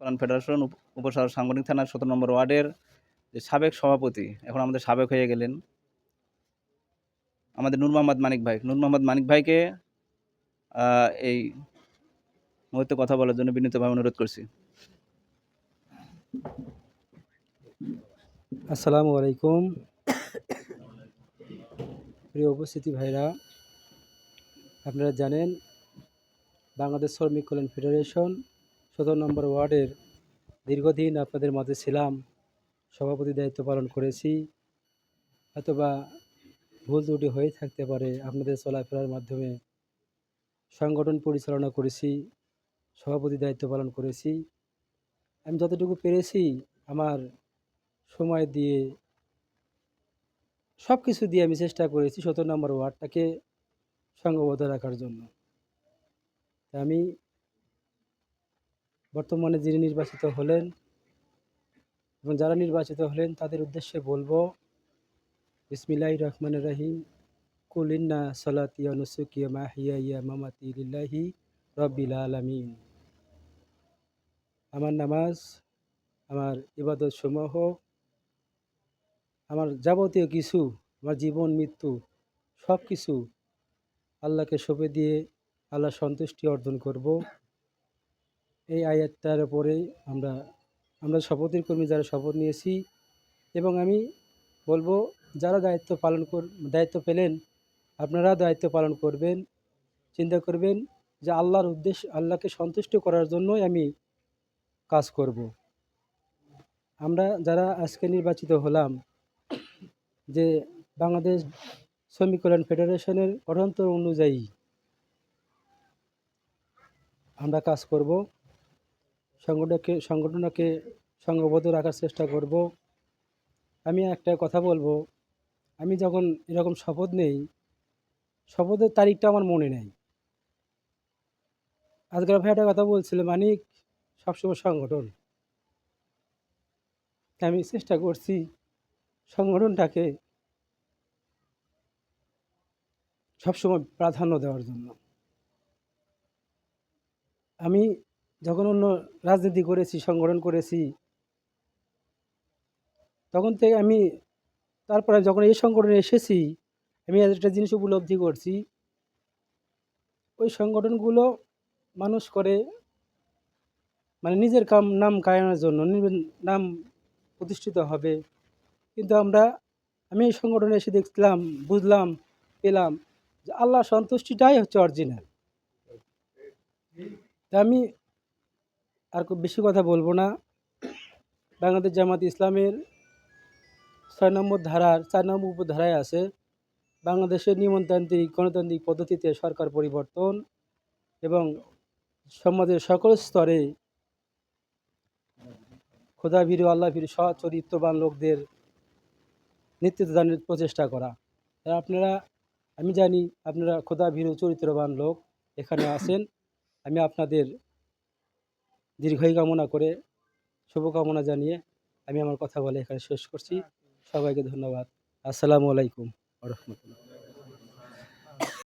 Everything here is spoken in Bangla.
কল্যাণ ফেডারেশন, উপ- উপশহর সাংগঠনিক থানার সতেরো নম্বর ওয়ার্ডের যে সাবেক সভাপতি, এখন আমাদের সাবেক হয়ে গেলেন। আমাদের নূর মোহাম্মদ মানিক ভাই। নূর মোহাম্মদ মানিক ভাইকে এই মুহূর্তে কথা বলার জন্য বিনীতভাবে অনুরোধ করছি। আসসালামু আলাইকুম। প্রিয় উপস্থিতি ভাইরা, আপনারা জানেন বাংলাদেশ শ্রমিক কল্যাণ ফেডারেশন সতেরো নম্বর ওয়ার্ডের দীর্ঘদিন আপনাদের মাঝে ছিলাম, সভাপতি দায়িত্ব পালন করেছি। অথবা ভুল ত্রুটি হয়ে থাকতে পারে, আপনাদের চলাফেরার মাধ্যমে সংগঠন পরিচালনা করেছি, সভাপতি দায়িত্ব পালন করেছি। আমি যতটুকু পেরেছি আমার সময় দিয়ে সব কিছু দিয়ে আমি চেষ্টা করেছি সতেরো নম্বর ওয়ার্ডটাকে সঙ্গবদ্ধ রাখার জন্য। আমি বর্তমানে যিনি নির্বাচিত হলেন এবং যারা নির্বাচিত হলেন, তাদের উদ্দেশ্যে বলব বিসমিল্লাহ রহমান রাহিম কুলিন্না সলাতিয়া নুসুকিয়া মাহিয়া ইয়া মামাতি লিল্লাহি রব্বিল আলামিন। আমার নামাজ, আমার ইবাদত সমূহ আমার যাবতীয় কিছু, আমার জীবন, মৃত্যু সব কিছু আল্লাহকে সঁপে দিয়ে আল্লাহ সন্তুষ্টি অর্জন করব। এই আয়াতটার উপরেই আমরা আমরা শপথের কর্মী যারা শপথ নিয়েছি এবং আমি বলব, যারা দায়িত্ব পালন কর, দায়িত্ব পেলেন আপনারা দায়িত্ব পালন করবেন, চিন্তা করবেন যে আল্লাহর উদ্দেশ্য, আল্লাহকে সন্তুষ্ট করার জন্যই আমি কাজ করব। আমরা যারা আজকে নির্বাচিত হলাম, যে বাংলাদেশ শ্রমিক কল্যাণ ফেডারেশনের গঠনতন্ত্র অনুযায়ী আমরা কাজ করব। সংগঠনকে সংগঠনকে সংঘবদ্ধ রাখার চেষ্টা করব। আমি একটা কথা বলব, আমি যখন এরকম শপথ নেই, শপথের তারিখটা আমার মনে নেই। আজকের ভাই একটা কথা বলছিল, মানিক, সবসময় সংগঠন। আমি চেষ্টা করছি সংগঠনটাকে সবসময় প্রাধান্য দেওয়ার জন্য। আমি যখন অন্য রাজনীতি করেছি, সংগঠন করেছি, তখন থেকে আমি তারপরে যখন এই সংগঠনে এসেছি, আমি একটা জিনিস উপলব্ধি করছি, ওই সংগঠনগুলো মানুষ করে মানে নিজের কাম, নাম কায়নের জন্য নাম প্রতিষ্ঠিত হবে। কিন্তু আমরা, আমি এই সংগঠনে এসে দেখলাম, বুঝলাম, পেলাম যে আল্লাহ সন্তুষ্টিটাই হচ্ছে অরিজিনাল আমি আর খুব বেশি কথা বলব না। বাংলাদেশ জামাত ইসলামের ছয় নম্বর ধারার চার নম্বর উপধারায় আছে, বাংলাদেশের নিয়মতান্ত্রিক, গণতান্ত্রিক পদ্ধতিতে সরকার পরিবর্তন এবং সমাজের সকল স্তরে খোদা ভীরু আল্লাহ ভীরু সচরিত্রবান লোকদের নেতৃত্ব দানের প্রচেষ্টা করা। আপনারা, আমি জানি আপনারা খোদা ভীরু চরিত্রবান লোক এখানে আছেন। আমি আপনাদের দীর্ঘায়ু কামনা করে শুভকামনা জানিয়ে আমি আমার কথা বলে এখানে শেষ করছি। সবাইকে ধন্যবাদ। আসসালামু আলাইকুম। রহমতুল্লাহ।